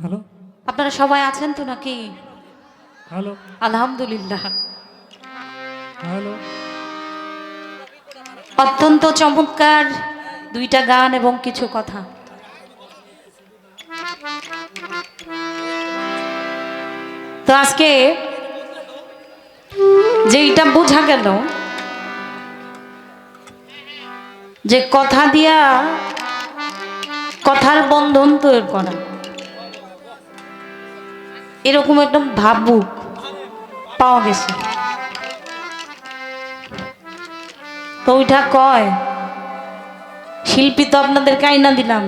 Hello? আপনারা সবাই আছেন তো নাকি? হ্যালো? আলহামদুলিল্লাহ। হ্যালো? অত্যন্ত চমৎকার দুইটা গান এবং কিছু কথা। তো আজকে যেইটা বোঝা গেল যে কথা দিয়া কথার বন্ধন তৈরি করা। এরকম একদম ভাবুক পাওয়া গেছে। তো ওইটা কয়, শিল্পী তো আপনাদেরকে আইনা দিলাম।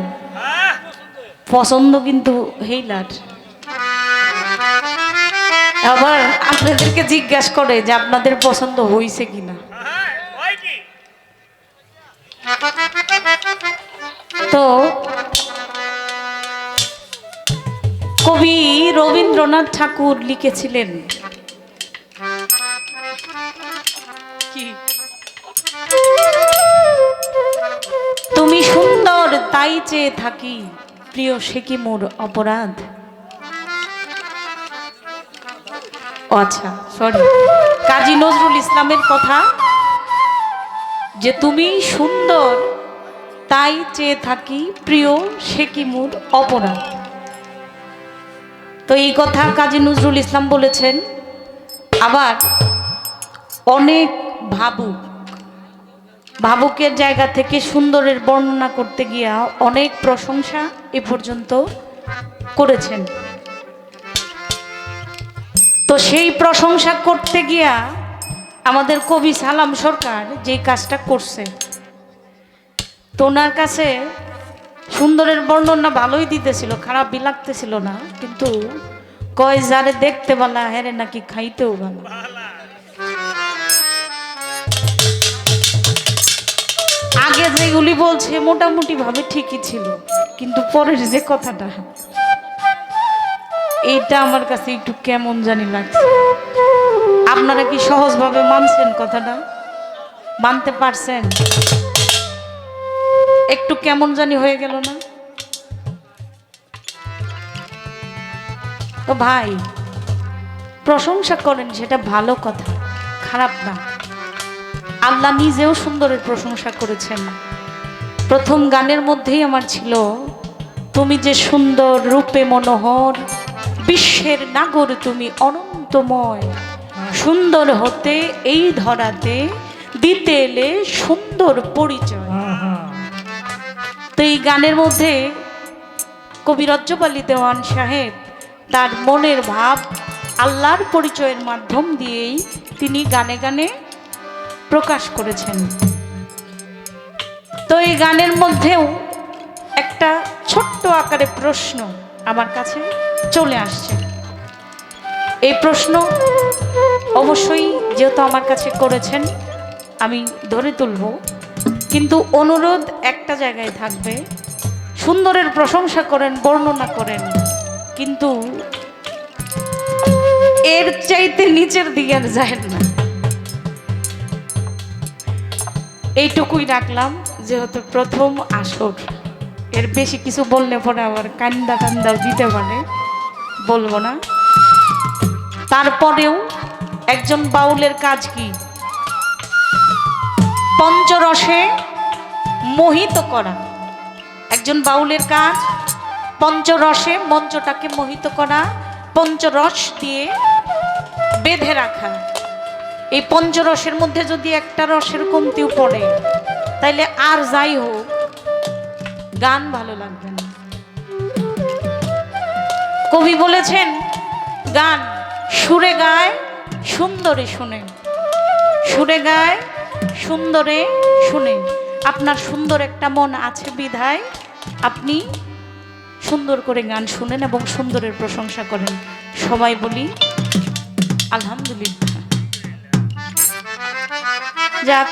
পছন্দ কিন্তু হেইলার। আবার আপনাদেরকে জিজ্ঞাসা করে যে আপনাদের পছন্দ হয়েছে কিনা। তো রবীন্দ্রনাথ ঠাকুর লিখেছিলেন। তুমি সুন্দর, তাই চেয়ে থাকি। প্রিয়, সে কি মোর অপরাধ? আচ্ছা সরি কাজী নজরুল ইসলামের কথা, যে তুমি সুন্দর, তাই চেয়ে থাকি। প্রিয়, সে কি মোর অপরাধ? তো এই কথা কাজী নজরুল ইসলাম বলেছেন। আবার অনেক ভাবুক ভাবুকের জায়গা থেকে সুন্দরের বর্ণনা করতে গিয়া অনেক প্রশংসা এ পর্যন্ত করেছেন। তো সেই প্রশংসা করতে গিয়া আমাদের কবি সালাম সরকার যে কাজটা করছে, তো ওনার কাছে সুন্দরের বর্ণনা ভালোই দিতেছিল খারাপই লাগতেছিল না, কিন্তু কয় যারে দেখতে বলা হ্যারে নাকি খাইতেও ভালো। আগে যেগুলি বলছে মোটামুটি ভাবে ঠিকই ছিল, কিন্তু পরের যে কথাটা, এইটা আমার কাছে একটু কেমন জানি লাগছে। আপনারা কি সহজভাবে মানছেন কথাটা? মানতে পারছেন? একটু কেমন জানি হয়ে গেল না। তো ভাই, প্রশংসা করেন সেটা ভালো কথা, খারাপ না। আল্লাহ নিজেও সুন্দরের প্রশংসা করেছেন। প্রথম গানের মধ্যেই আমার ছিল, তুমি যে সুন্দর রূপে মনোহর, বিশ্বের নাগর তুমি অনন্তময়। সুন্দর হতে এই ধরাতে দিতে এলে সুন্দর পরিচয়। তো এই গানের মধ্যে কবি রজ্জপালি দেওয়ান সাহেব তার মনের ভাব, আল্লাহর পরিচয়ের মাধ্যম দিয়েই তিনি গানে গানে প্রকাশ করেছেন। তো এই গানের মধ্যেও একটা ছোট্ট আকারে প্রশ্ন আমার কাছে চলে আসছে। এই প্রশ্ন অবশ্যই যেহেতু আমার কাছে করেছেন, আমি ধরে তুলব। কিন্তু অনুরোধ একটা জায়গায় থাকবে। সুন্দরের প্রশংসা করেন, বর্ণনা করেন, কিন্তু এর চাইতে নিচের দিকে যায় না। এইটুকুই রাখলাম, যেহেতু প্রথম আসর। এর বেশি কিছু বললে পরে আবার কান্দা কান্দা দিতে পারে, বলব না। তারপরেও একজন বাউলের কাজ কি? পঞ্চরসে মোহিত করা। একজন বাউলের কাজ, পঞ্চরসে মঞ্চটাকে মোহিত করা, পঞ্চরস দিয়ে বেঁধে রাখা। এই পঞ্চরসের মধ্যে যদি একটা রসের কমতিও পড়ে, তাইলে আর যাই হোক, গান ভালো লাগবে না। কবি বলেছেন, গান সুরে গায়, সুন্দরে শুনে। সুরে গায় সুন্দরে শুনে, আপনার সুন্দর একটা মন আছে বিধায়, আপনি সুন্দর করে গান শুনেন এবং সুন্দরের প্রশংসা করেন। সবাই বলি, আলহামদুলিল্লাহ। যাক,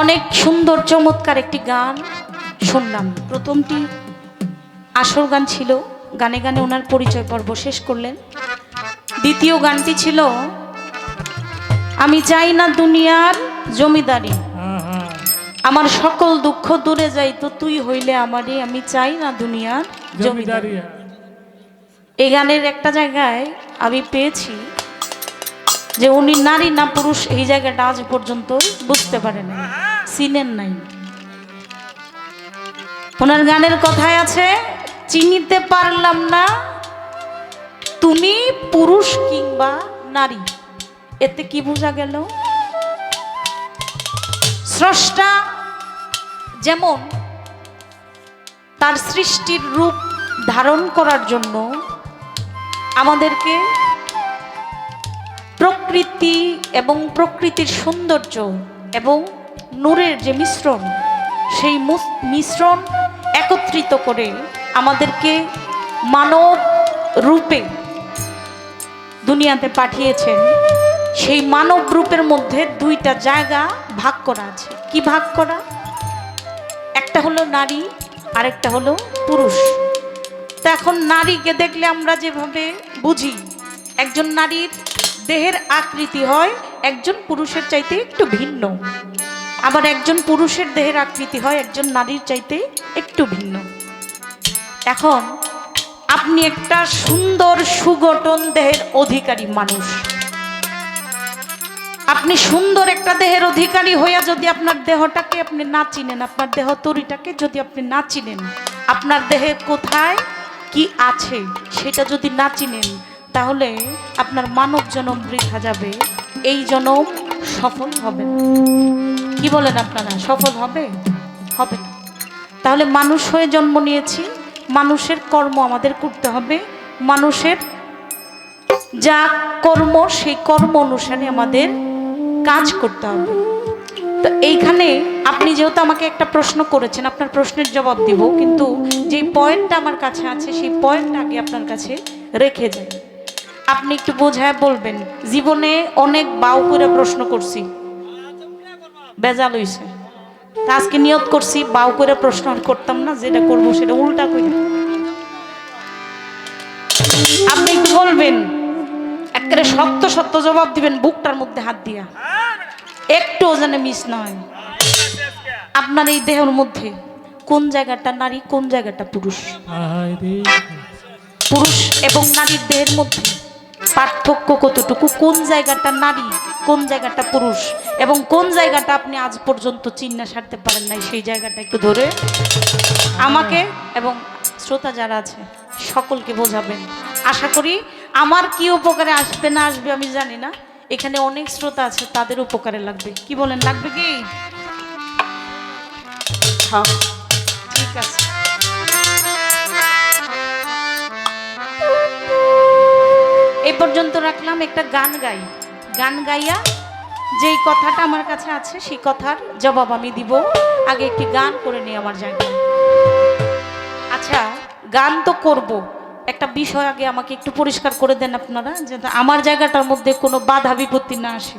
অনেক সুন্দর, চমৎকার একটি গান শুনলাম। প্রথমটি আসর গান ছিল, গানে গানে ওনার পরিচয় পর্ব শেষ করলেন। দ্বিতীয় গানটি ছিল আমি চাই না দুনিয়ার জমিদারি। আমার সকল দুঃখ দূরে যাই তো তুই হইলে আমারই। আমি চাই না দুনিয়ার জমিদারি। এই গানের একটা জায়গায় আমি পেয়েছি যে উনি নারী না পুরুষ এই জায়গাটা আজ পর্যন্ত বুঝতে পারেন চিনেন নাই। ওনার গানের কথায় আছে চিনিতে পারলাম না তুমি পুরুষ কিংবা নারী। এতে কি বোঝা গেল? স্রষ্টা যেমন তার সৃষ্টির রূপ ধারণ করার জন্য আমাদেরকে প্রকৃতি এবং প্রকৃতির সৌন্দর্য এবং নূরের যে মিশ্রণ, সেই মিশ্রণ একত্রিত করে আমাদেরকে মানব রূপে দুনিয়াতে পাঠিয়েছেন। সেই মানব রূপের মধ্যে দুইটা জায়গা ভাগ করা আছে। কি ভাগ করা? একটা হলো নারী, আরেকটা হলো পুরুষ। তো এখন নারীকে দেখলে আমরা যেভাবে বুঝি, একজন নারীর দেহের আকৃতি হয়, একজন পুরুষের চাইতে একটু ভিন্ন। আবার একজন পুরুষের দেহের আকৃতি হয়, একজন নারীর চাইতে একটু ভিন্ন। এখন আপনি একটা সুন্দর, সুগঠন দেহের অধিকারী মানুষ। আপনি সুন্দর একটা দেহের অধিকারী হইয়া যদি আপনার দেহটাকে আপনি না চিনেন, আপনার দেহ তরিটাকে যদি আপনি না চিনেন, আপনার দেহে কোথায় কি আছে সেটা যদি না চিনেন, তাহলে আপনার মানব জনম বৃথা যাবে, এই জনম সফল হবে কি বলেন আপনারা? সফল হবে? হবে তাহলে মানুষ হয়ে জন্ম নিয়েছি, মানুষের কর্ম আমাদের করতে হবে, মানুষের যা কর্ম সেই কর্ম অনুসারে আমাদের কাজ করতে হবে। তো এইখানে আপনি যেহেতু আমাকে একটা প্রশ্ন করেছেন, আপনার প্রশ্নের জবাব দিব, কিন্তু যে পয়েন্টটা আমার কাছে আছে, সেই পয়েন্টটা আগে আপনার কাছে রেখে যাই আপনি একটু বোঝায় বলবেন, জীবনে অনেক বাউ করে প্রশ্ন করছি। বেজাল তা আজকে নিয়ত করছি, বাউ করে প্রশ্ন করতাম না, যেটা করব সেটা উল্টা করে আপনি একটু বলবেন একেবারে সত্য সত্য জবাব দিবেন, বুকটার মধ্যে হাত দিয়া। একটু যেন মিস নয় আপনার এই দেহের মধ্যে কোন জায়গাটা নারী, কোন জায়গাটা পুরুষ? পুরুষ এবং নারীর দেহের মধ্যে পার্থক্য কতটুকু? কোন জায়গাটা নারী, কোন জায়গাটা পুরুষ? এবং কোন জায়গাটা আপনি আজ পর্যন্ত চিহ্না সারতে পারেন নাই? সেই জায়গাটা একটু ধরে আমাকে এবং শ্রোতা যারা আছে, সকলকে বোঝাবেন। আশা করি আমার কি উপকারে আসবে না আসবে আমি জানি না। এখানে অনেক শ্রোতা আছে, তাদের উপকারে লাগবে। কি বলেন, লাগবে কি? হ্যাঁ ঠিক আছে। এই পর্যন্ত রাখলাম একটা গান গাই। গান গাইয়া যেই কথাটা আমার কাছে আছে, সেই কথার জবাব আমি দিব। আগে একটি গান করে নিই আমার জায়গায়। আচ্ছা গান তো করব। একটা বিষয় আগে আমাকে একটু পরিষ্কার করে দেন আপনারা যাতে আমার জায়গাটার মধ্যে কোনো বাধা বিপত্তি না আসে।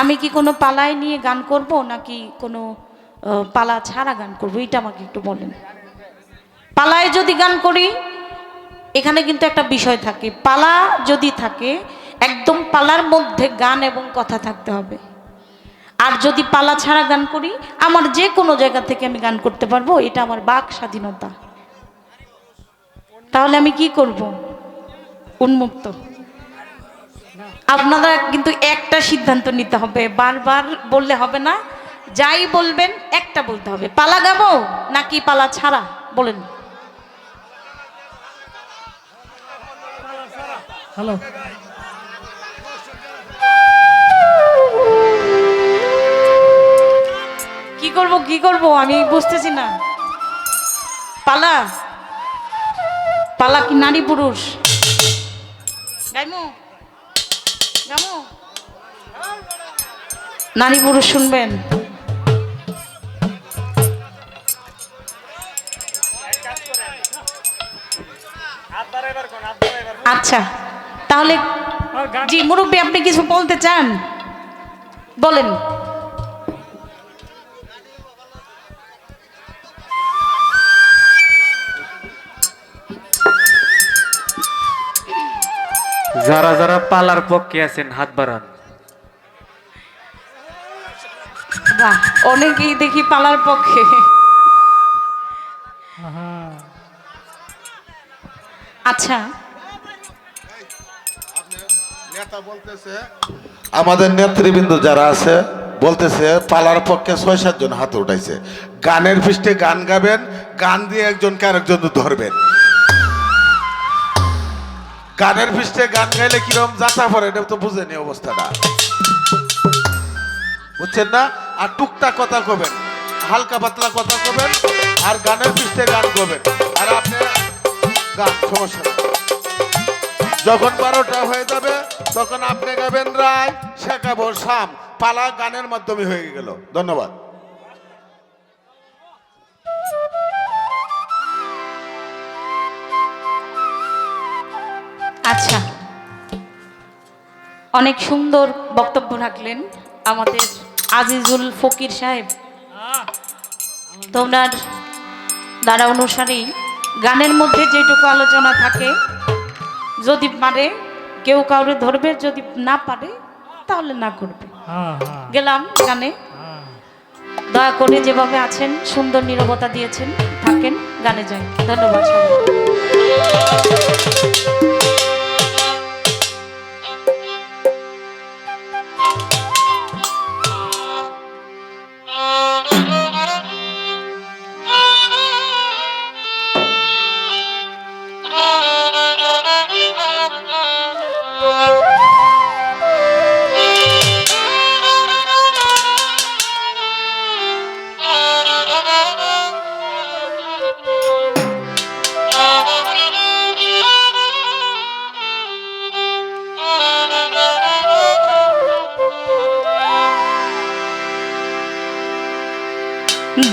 আমি কি কোনো পালায় নিয়ে গান করব, নাকি কোনো পালা ছাড়া গান করব, এটা আমাকে একটু বলেন। পালায় যদি গান করি, এখানে কিন্তু একটা বিষয় থাকে। পালা যদি থাকে, একদম পালার মধ্যে গান এবং কথা থাকতে হবে। আর যদি পালা ছাড়া গান করি, আমার যে কোনো জায়গা থেকে আমি গান করতে পারব, এটা আমার বাক স্বাধীনতা। তাহলে আমি কি করব? উন্মুক্ত। আপনারা কিন্তু একটা সিদ্ধান্ত নিতে হবে। বারবার বললে হবে না। যাই বলবেন একটা বলতে হবে। পালা গাবো নাকি পালা ছাড়া? বলেন। হ্যালো। কি করব কি করব? আমি বুঝতেছি না। পালা। পালা কি নারী পুরুষ? গাইমু গামু নারী পুরুষ শুনবেন। আচ্ছা তাহলে জি মুরব্বী আপনি কিছু বলতে চান? বলেন। যারা যারা পালার পক্ষে আছেন হাত বাড়ান। বাহ অনেকেই দেখি পালার পক্ষে। আচ্ছা। নেতা বলতেছে আমাদের নেতৃবৃন্দ যারা আছে বলতেছে পালার পক্ষে ছয় সাতজন হাত উঠাইছে। গানের পৃষ্ঠে গান গাবেন গান দিয়ে একজনকে আরেকজন ধরবেন। গানের পৃষ্ঠে গান গাইলে কীরকম যাতা পড়ে, এটা তো বুঝেনি অবস্থাটা। বুঝছেন না? আর টুকটাক কথা কবেন, হালকা পাতলা কথা কবেন, আর গানের পৃষ্ঠে গান কবেন। আর আপনি গান, সমস্যা যখন বারোটা হয়ে যাবে, তখন আপনি গাবেন রায়, শেখাবো শাম। পালা গানের মাধ্যমে হয়ে গেল। ধন্যবাদ। আচ্ছা। অনেক সুন্দর বক্তব্য রাখলেন আমাদের আজিজুল ফকির সাহেব। তোমরার দ্বারা অনুসারেই গানের মধ্যে যেটুকু আলোচনা থাকে যদি পারে কেউ কাউরে ধরবে যদি না পারে তাহলে না করবে। আহা গেলাম গানে। দয়া করে যেভাবে আছেন সুন্দর নীরবতা দিয়েছেন থাকেন গানে যাই। ধন্যবাদ সবাই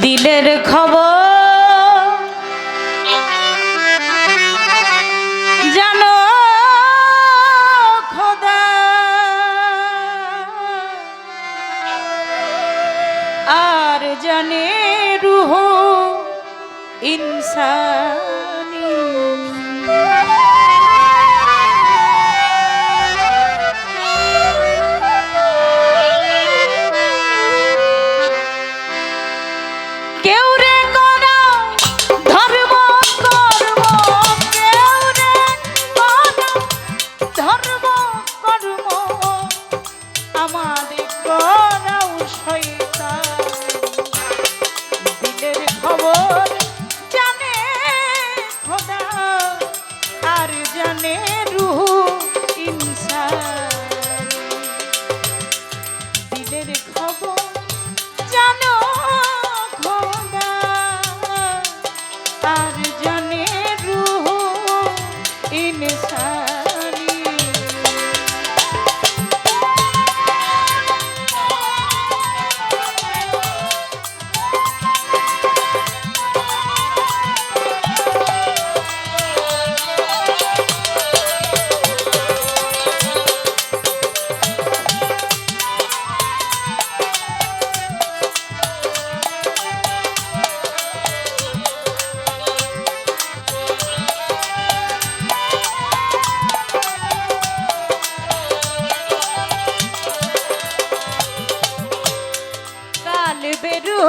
দিলের খবর। জানো খোদা আর জানে রুহ ইনসানি। বেরু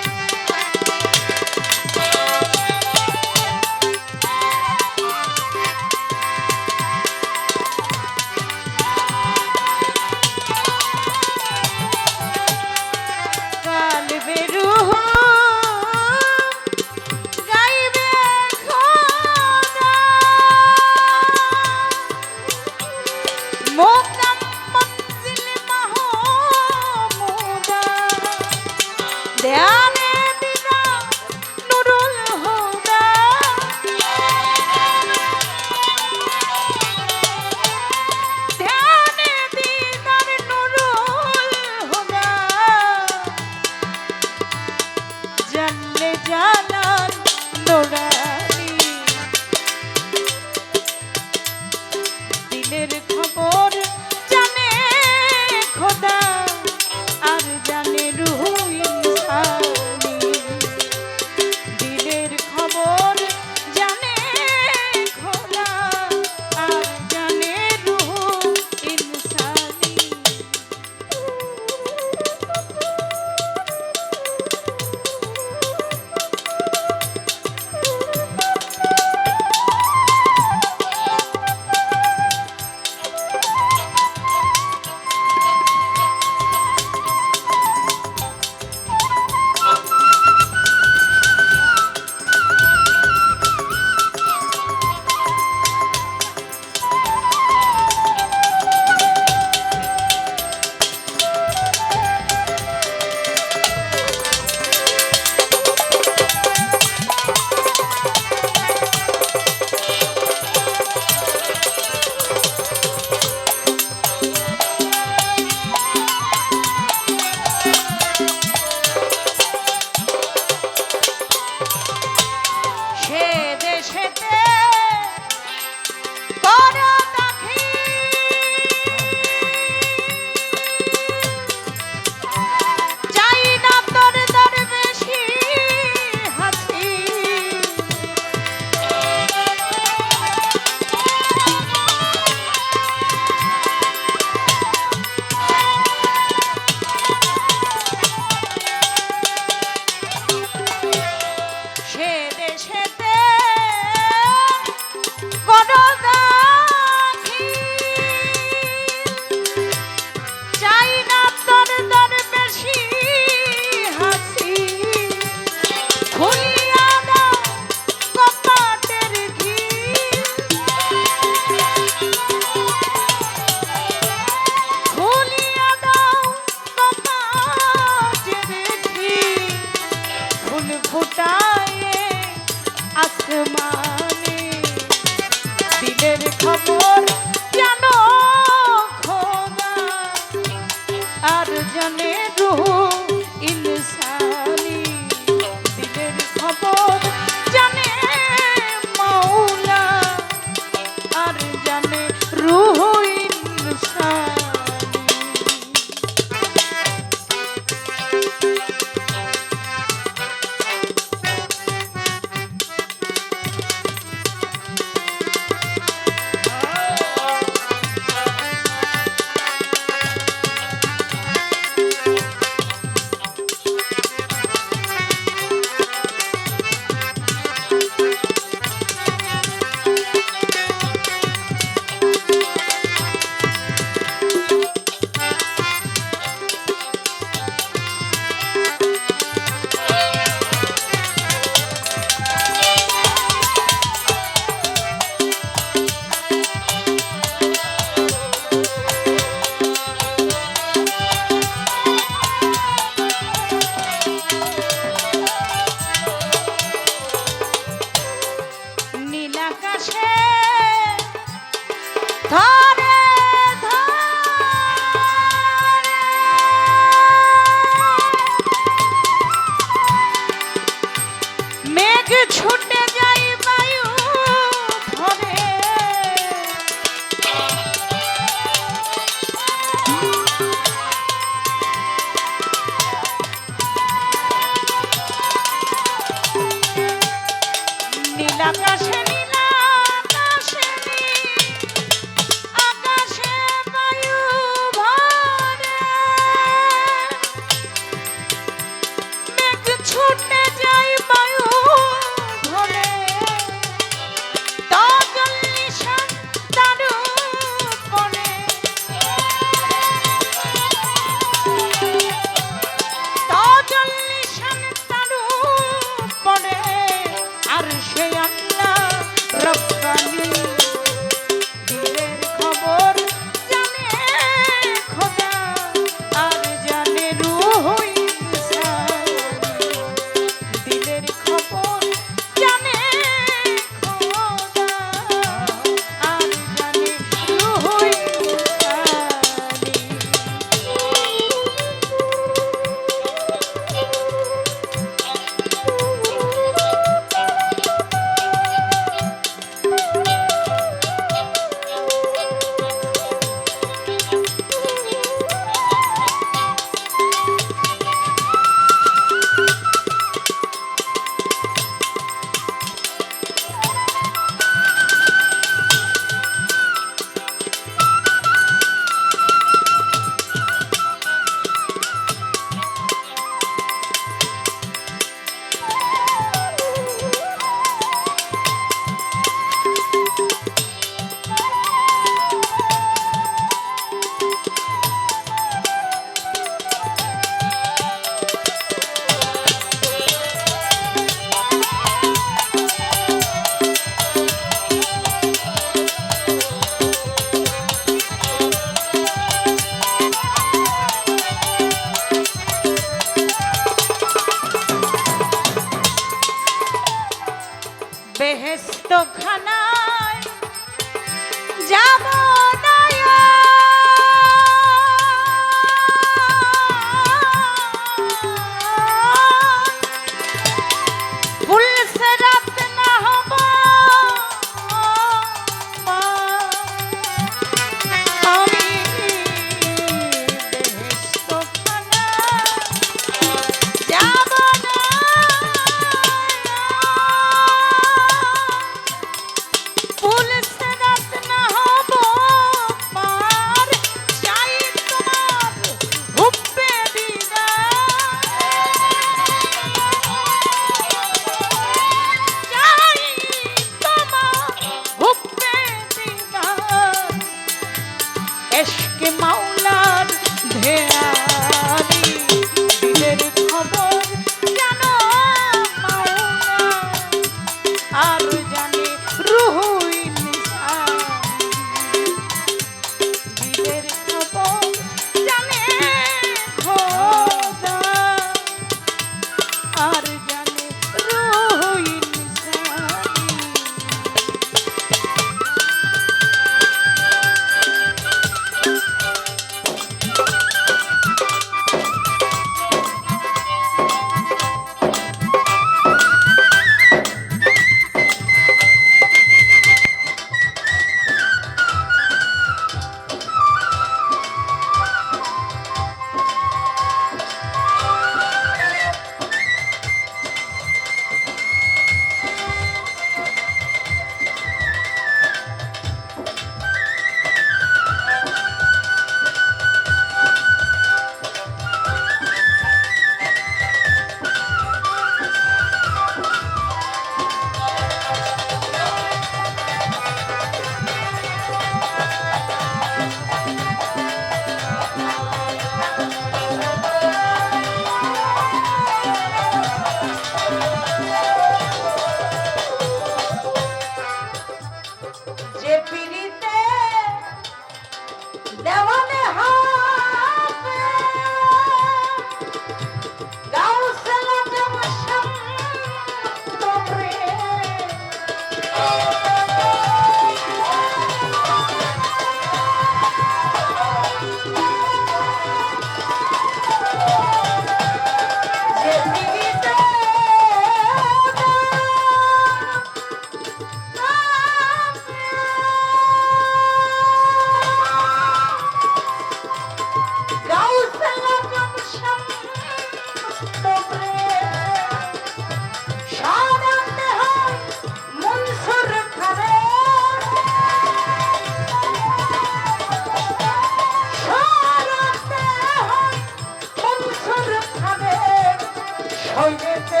¡Ay, vete!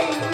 Bye.